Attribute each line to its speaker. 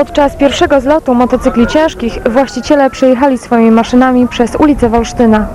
Speaker 1: Podczas pierwszego zlotu motocykli ciężkich właściciele przejechali swoimi maszynami przez ulicę Wolsztyna.